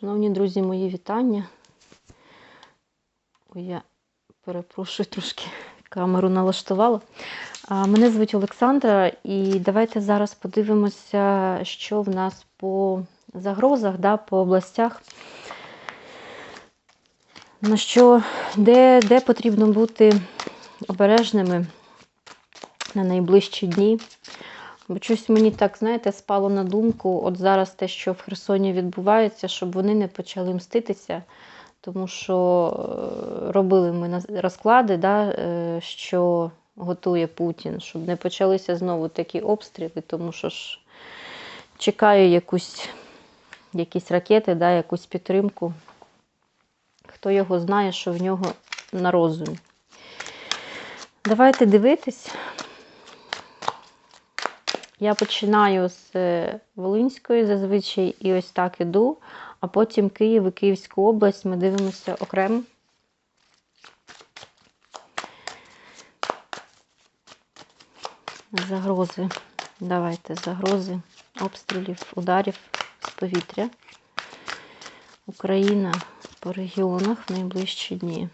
Шановні друзі, мої вітання. Ой, я перепрошую трошки камеру налаштувала. Мене звуть Олександра, і давайте зараз подивимося, що в нас по загрозах, да, по областях. На що, де, де потрібно бути обережними на найближчі дні. Бо щось мені так, знаєте, спало на думку, от зараз те, що в Херсоні відбувається, щоб вони не почали мститися. Тому що е, робили ми розклади, да, е, що готує Путін, щоб не почалися знову такі обстріли, тому що ж чекаю якусь, якісь ракети, да, якусь підтримку. Хто його знає, що в нього на розумі. Давайте дивитись. Я починаю з е, Волинської зазвичай і ось так іду, а потім Київ і Київську область ми дивимося окремо. Загрози. Давайте загрози обстрілів, ударів з повітря. Україна по регіонах в найближчі дні.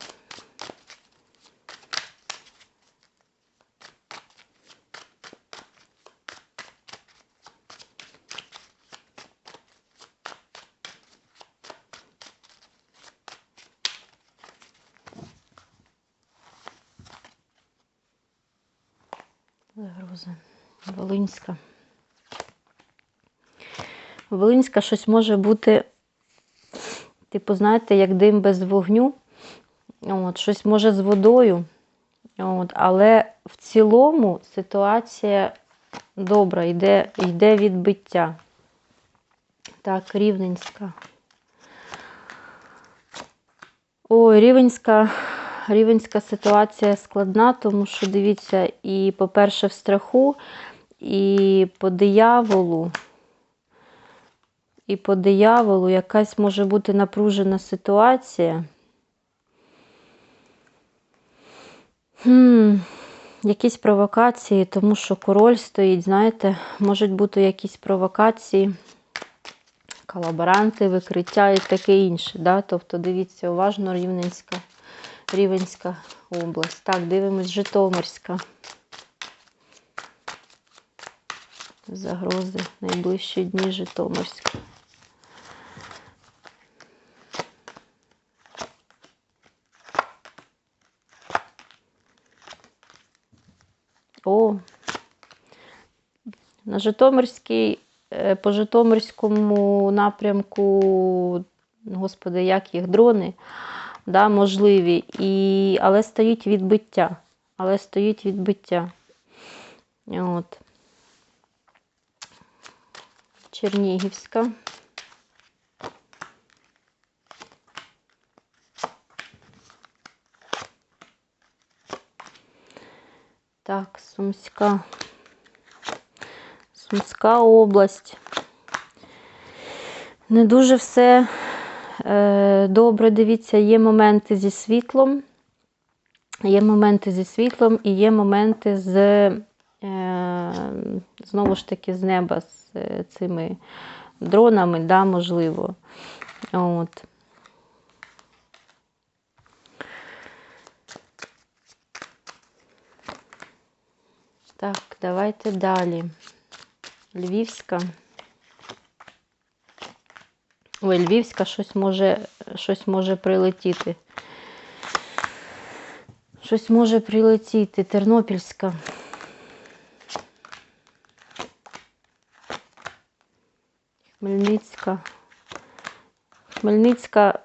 Загрози. Волинська. Волинська щось може бути, типу, знаєте, як дим без вогню. От, щось може з водою. От, але в цілому ситуація добра, йде, йде відбиття. Так, Рівненська. Ой, Рівенська, Рівенська ситуація складна, тому що дивіться, і, по-перше, в страху, і по дияволу. І по дияволу якась може бути напружена ситуація. Хм, якісь провокації, тому що король стоїть, знаєте, можуть бути якісь провокації, колаборанти, викриття і таке інше. Да? Тобто, дивіться, уважно Рівненська, Рівенська область. Так, дивимось, Житомирська. Загрози найближчі дні Житомирська. О, на Житомирській, е, по Житомирському напрямку, господи, як їх дрони, да, можливі, і, але стоїть відбиття. Але стоїть відбиття. От. Чернігівська. Так, Сумська. Сумська область. Не дуже все добре. Дивіться, є моменти зі світлом. Є моменти зі світлом і є моменти з, е, знову ж таки, з неба, з е, цими дронами, да, можливо. От. Так, давайте далі. Львівська. Ой, Львівська щось може, щось може прилетіти. Щось може прилетіти. Тернопільська. Хмельницька. Хмельницька,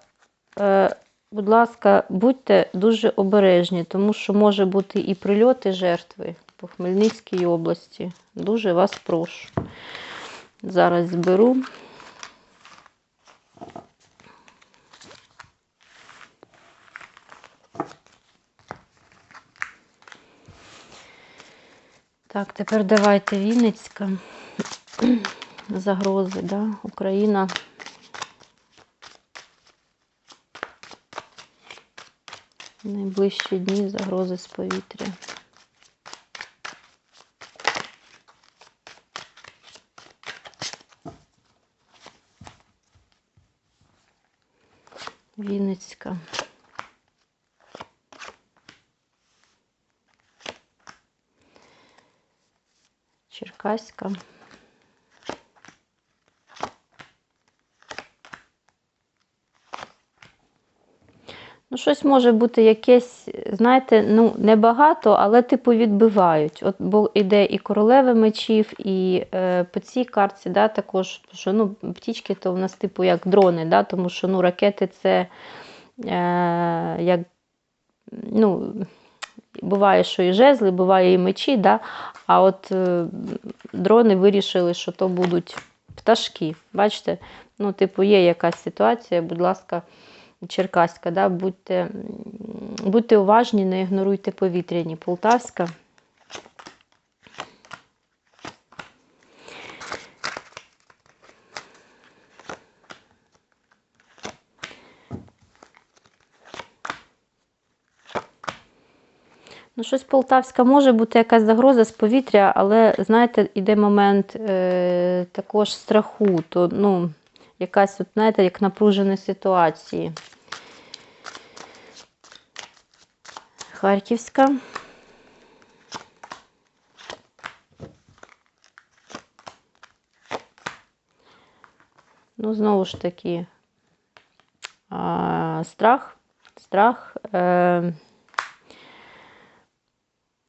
е, будь ласка, будьте дуже обережні, тому що може бути і прильоти жертви по Хмельницькій області. Дуже вас прошу. Зараз зберу. Так, тепер давайте Вінницька. Загрози, да? Україна. Найближчі дні загрози з повітря. Вінницька. Черкаська. Ну, щось може бути якесь, знаєте, ну, небагато, але типу відбивають. От, бо йде і королева мечів, і е, по цій картці, да, також, що ну, птічки то в нас, типу, як дрони, да, тому що ну, ракети це е, як, ну, буває, що і жезли, буває і мечі, да, а от е, дрони вирішили, що то будуть пташки. Бачите? Ну, типу, є якась ситуація, будь ласка. Черкаська, да, будьте, будьте уважні, не ігноруйте повітряні. Полтавська. Ну, щось Полтавська може бути якась загроза з повітря, але, знаєте, іде момент е, також страху, то, ну, якась, от, знаєте, як напружені ситуації. Харківська. Ну, знову ж таки, а, страх, страх, е,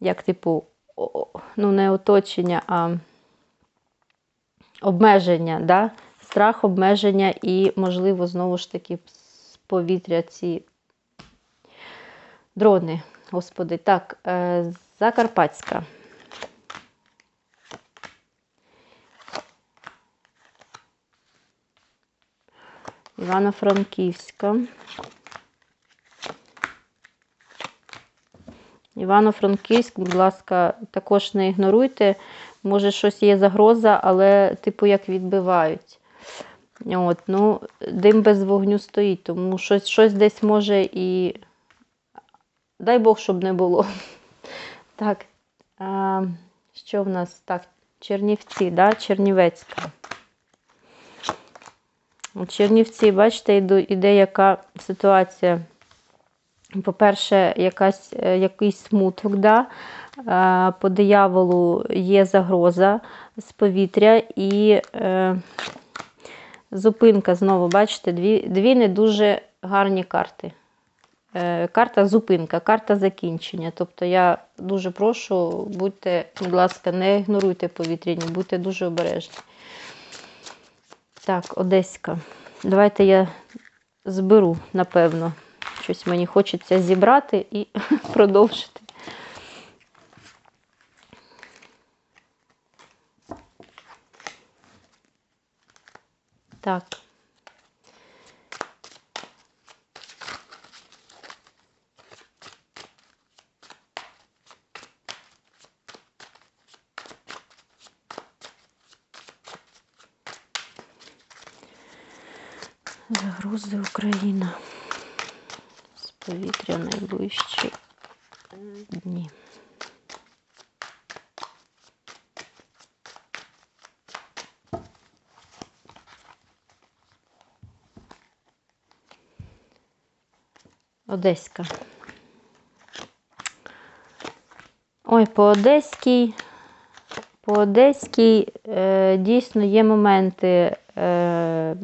як типу, ну, не оточення, а обмеження, да? страх, обмеження і, можливо, знову ж таки, з повітря ці дрони. Господи, так, е, Закарпатська. Івано-Франківська. Івано-Франківськ, будь ласка, також не ігноруйте. Може, щось є загроза, але, типу, як відбивають. От, ну, дим без вогню стоїть, тому щось, щось десь може і. Дай Бог, щоб не було. Так, а, що в нас? Так, Чернівці, да? Чернівецька. Чернівці, бачите, іде яка ситуація. По-перше, якась, е, якийсь смуток, да? Е, по дияволу є загроза з повітря і е, зупинка знову, бачите, дві, дві не дуже гарні карти. Е, Карта зупинка, карта закінчення. Тобто я дуже прошу, будьте, будь ласка, не ігноруйте повітряні, будьте дуже обережні. Так, Одеська. Давайте я зберу, напевно. Щось мені хочеться зібрати і продовжити. Так. Загрози Україна. Повітря найближчі дні. Одеська. Ой, по Одеській. По Одеській е, дійсно є моменти е,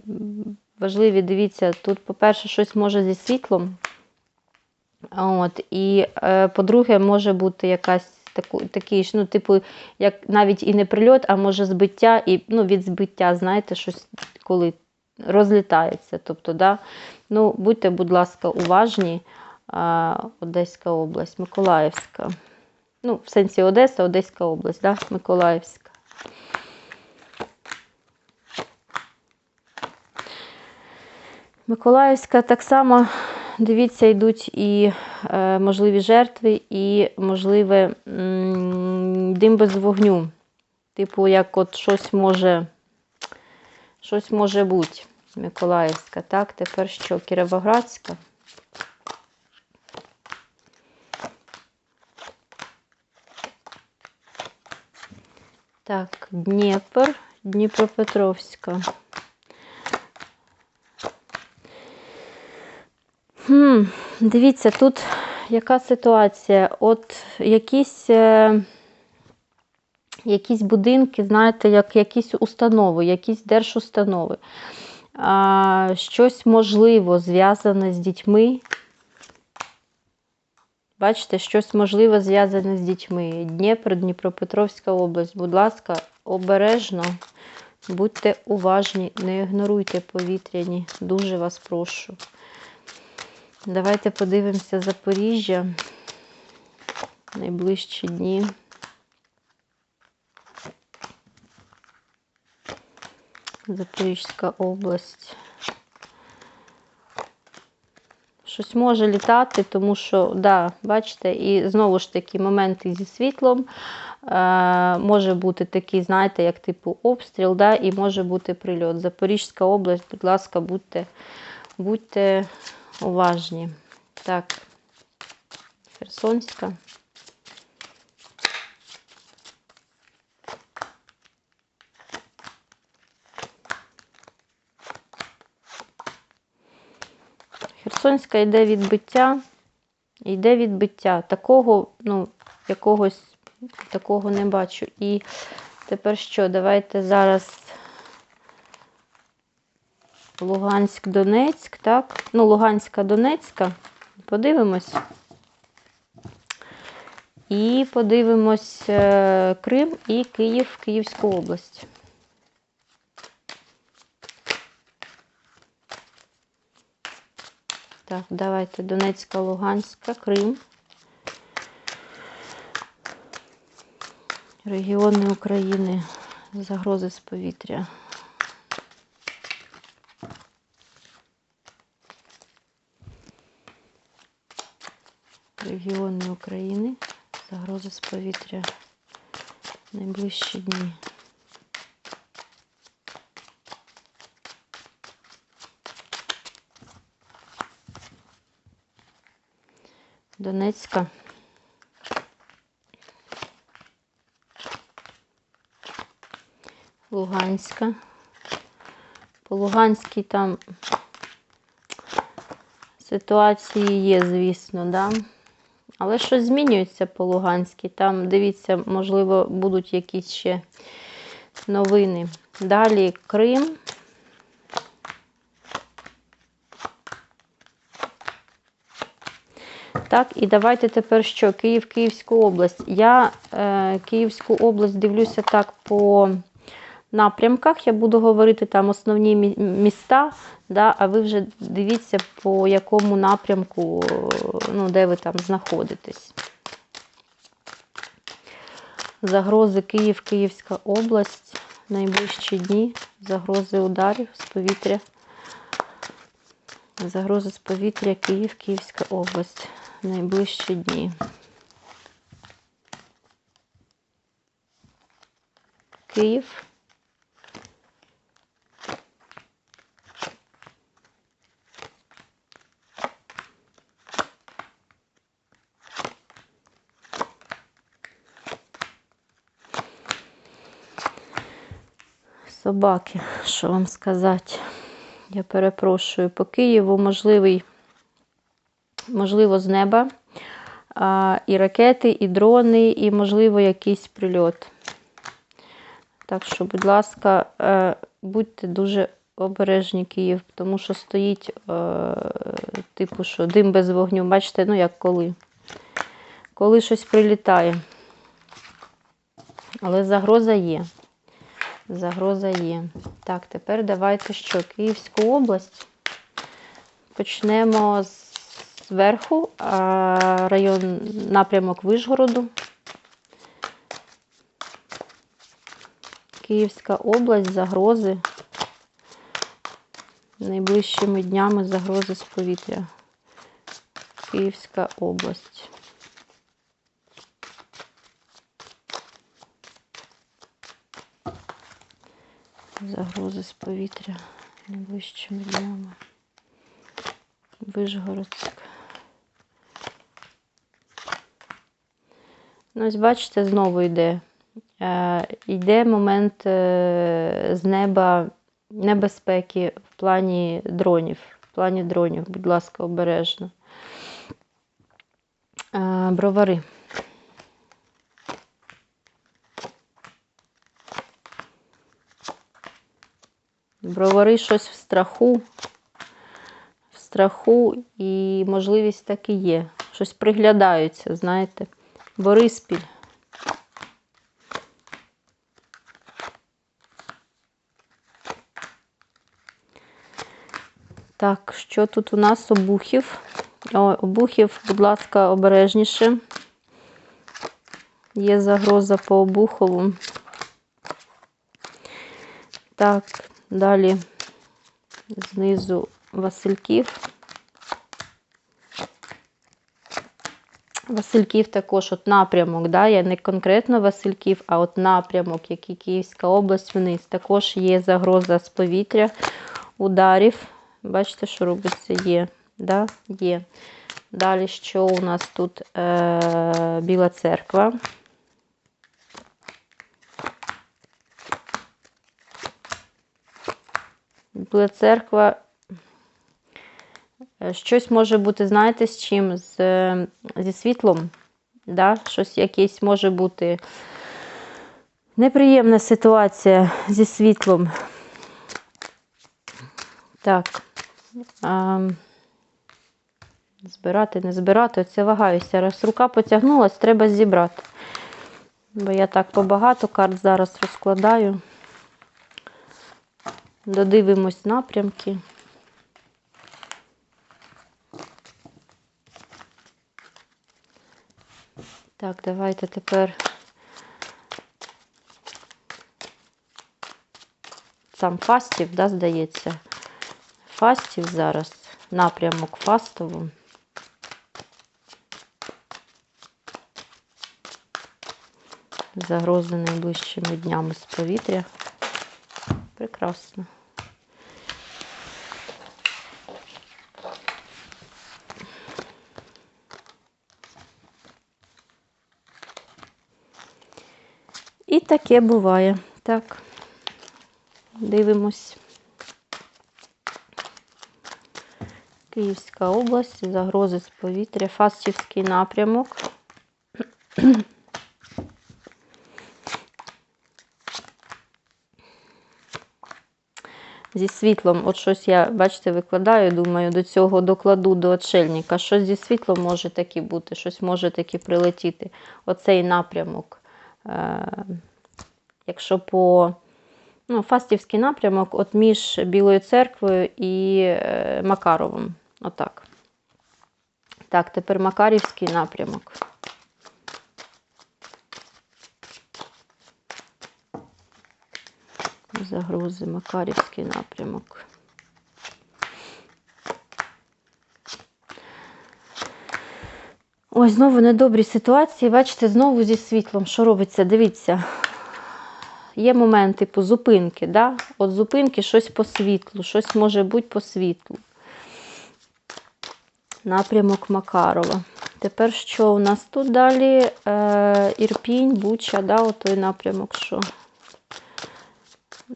важливі. Дивіться, тут, по-перше, щось може зі світлом. От, і, е, по-друге, може бути якась таку, такий, ж, ну, типу, як навіть і не прильот, а може збиття, і ну, від збиття, знаєте, щось коли розлітається. Тобто, да, ну, будьте, будь ласка, уважні. А, Одеська область, Миколаївська. Ну, в сенсі Одеса, Одеська область, да? Миколаївська. Миколаївська так само, дивіться, йдуть і е, можливі жертви, і можливе дим без вогню. Типу, як от щось може, щось може бути. Миколаївська. Так, тепер що? Кіровоградська. Так, Дніпр, Дніпропетровська. Хм, дивіться, тут яка ситуація? От якісь, е, якісь будинки, знаєте, як якісь установи, якісь держустанови. А, щось можливо зв'язане з дітьми. Бачите, щось можливо зв'язане з дітьми. Дніпро, Дніпропетровська область. Будь ласка, обережно, будьте уважні, не ігноруйте повітряні. Дуже вас прошу. Давайте подивимося Запоріжжя. Найближчі дні. Запорізька область. Щось може літати, тому що, да, бачите, і знову ж таки моменти зі світлом. Е, може бути такий, знаєте, як типу обстріл, да, і може бути прильот. Запорізька область, будь ласка, будьте, будьте уважні. Так, Херсонська. Херсонська йде відбиття, йде відбиття. Такого, ну, якогось такого не бачу. І тепер що? Давайте зараз Луганськ, Донецьк, так? Ну, Луганська, Донецька. Подивимось. І подивимось е, Крим і Київ, Київську область. Так, давайте Донецька, Луганська, Крим. Регіони України, загрози з повітря. Регіони України, загрози з повітря. Найближчі дні. Донецька. Луганська. По Луганській там ситуації є, звісно, да? Але щось змінюється по Луганській. Там, дивіться, можливо, будуть якісь ще новини. Далі Крим. Так, і давайте тепер що? Київ, Київську область. Я е, Київську область дивлюся так по напрямках. Я буду говорити там основні міста, да, а ви вже дивіться, по якому напрямку, ну, де ви там знаходитесь. Загрози Київ, Київська область. Найближчі дні. Загрози ударів з повітря. Загрози з повітря Київ, Київська область. Найближчі дні. Київ. Собаки, що вам сказати? Я перепрошую. По Києву можливий, можливо, з неба. А, і ракети, і дрони, і, можливо, якийсь прильот. Так що, будь ласка, е, будьте дуже обережні Київ, тому що стоїть, е, типу, що дим без вогню. Бачите, ну як коли. Коли щось прилітає. Але загроза є. Загроза є. Так, тепер давайте що? Київську область. Почнемо зверху, район напрямок Вишгороду. Київська область, загрози. Найближчими днями загрози з повітря. Київська область. Загрози з повітря найближчими днями. Вишгородськ. Ну, ось бачите, знову йде. Е, йде момент е, з неба небезпеки в плані дронів. В плані дронів, будь ласка, обережно. Е, Бровари. Бровари щось в страху. В страху і можливість так і є. Щось приглядаються, знаєте. Бориспіль. Так, що тут у нас обухів? О, обухів, будь ласка, обережніше. Є загроза по обухову. Так, далі знизу Васильків. Васильків також от напрямок, да? я не конкретно Васильків, а от напрямок, як і Київська область вниз. Також є загроза з повітря, ударів. Бачите, що робиться? Є. Да? Є. Далі, що у нас тут е- Біла церква. Біла церква. Е, Щось може бути, знаєте, з чим? З, е, зі світлом. Да? Щось якесь може бути неприємна ситуація зі світлом. Так. А, збирати, не збирати, оце вагаюся. Раз рука потягнулась, треба зібрати. Бо я так побагато карт зараз розкладаю. Додивимось напрямки. Так, давайте тепер сам фастів, да, здається. Фастів зараз, напрямок фастову. Загрози найближчими днями з повітря. Прекрасно. Таке буває. Так, дивимось. Київська область, загрози з повітря, Фастівський напрямок. Зі світлом, от щось я, бачите, викладаю, думаю, до цього докладу до отшельника. Щось зі світлом може таки бути, щось може таки прилетіти. Оцей напрямок. Якщо по ну, Фастівський напрямок от між Білою церквою і е, Макаровим. Отак. Так, тепер Макарівський напрямок. Загрози Макарівський напрямок. Ось, знову недобрі ситуації. Бачите, знову зі світлом. Що робиться? Дивіться. Є момент типу зупинки. Да? От зупинки щось по світлу, щось може бути по світлу. Напрямок Макарова. Тепер що у нас тут далі? Е, Ірпінь, Буча, да, от той напрямок, що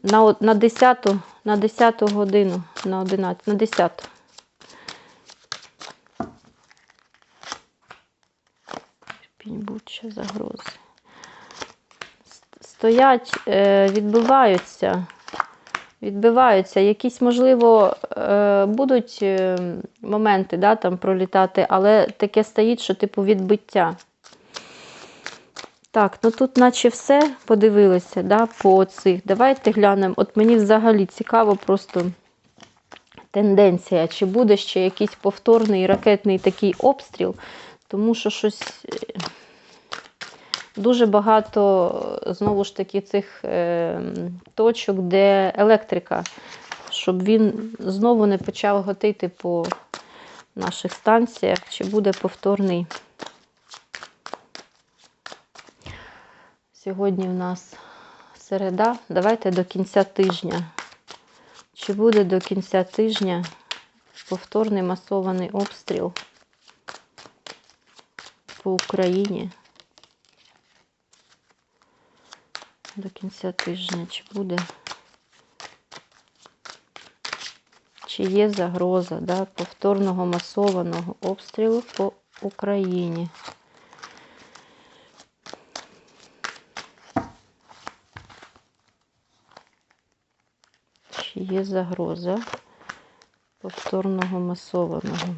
на, на 10, на 10 годину, на 11, на 10. Ірпінь, Буча, загрози. Стоять, е, відбиваються. Відбиваються. Якісь, можливо, е, будуть е, моменти да, там пролітати, але таке стоїть, що типу відбиття. Так, ну тут наче все подивилися да, по цих. Давайте глянемо. От мені взагалі цікаво просто тенденція, чи буде ще якийсь повторний ракетний такий обстріл, тому що щось дуже багато, знову ж таки, цих е, точок, де електрика, щоб він знову не почав готити по наших станціях, чи буде повторний. Сьогодні в нас середа. Давайте до кінця тижня. Чи буде до кінця тижня повторний масований обстріл по Україні? До кінця тижня чи буде? чи є загроза да, повторного масованого обстрілу по Україні. Чи є загроза повторного масованого?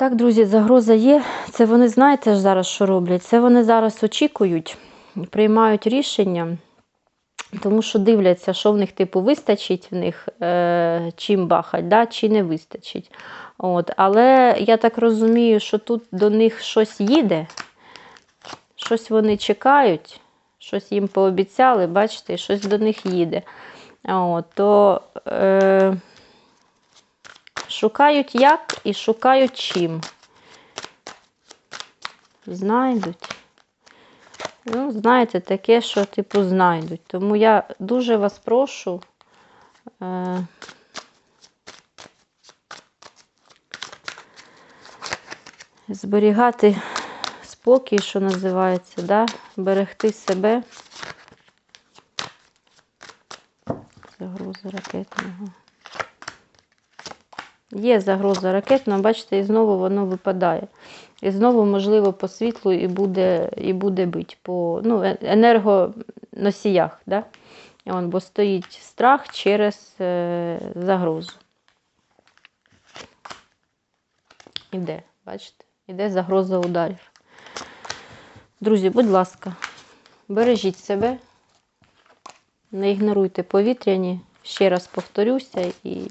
Так, друзі, загроза є. Це вони, знаєте ж зараз, що роблять? Це вони зараз очікують, приймають рішення, тому що дивляться, що в них, типу, вистачить в них е, чим бахать, да, чи не вистачить. От. Але я так розумію, що тут до них щось їде, щось вони чекають, щось їм пообіцяли, бачите, щось до них їде. От, то е, шукають як і шукають чим. Знайдуть. Ну, знаєте, таке, що, типу, знайдуть. Тому я дуже вас прошу. Е, зберігати спокій, що називається, да? берегти себе. Загроза ракетного. Є загроза ракетного, бачите, і знову воно випадає. І знову, можливо, по світлу і буде, і буде бить по ну, е- енергоносіях. Да? І он, бо стоїть страх через е, загрозу. Іде, бачите? Іде загроза ударів. Друзі, будь ласка, бережіть себе, не ігноруйте повітряні. Ще раз повторюся і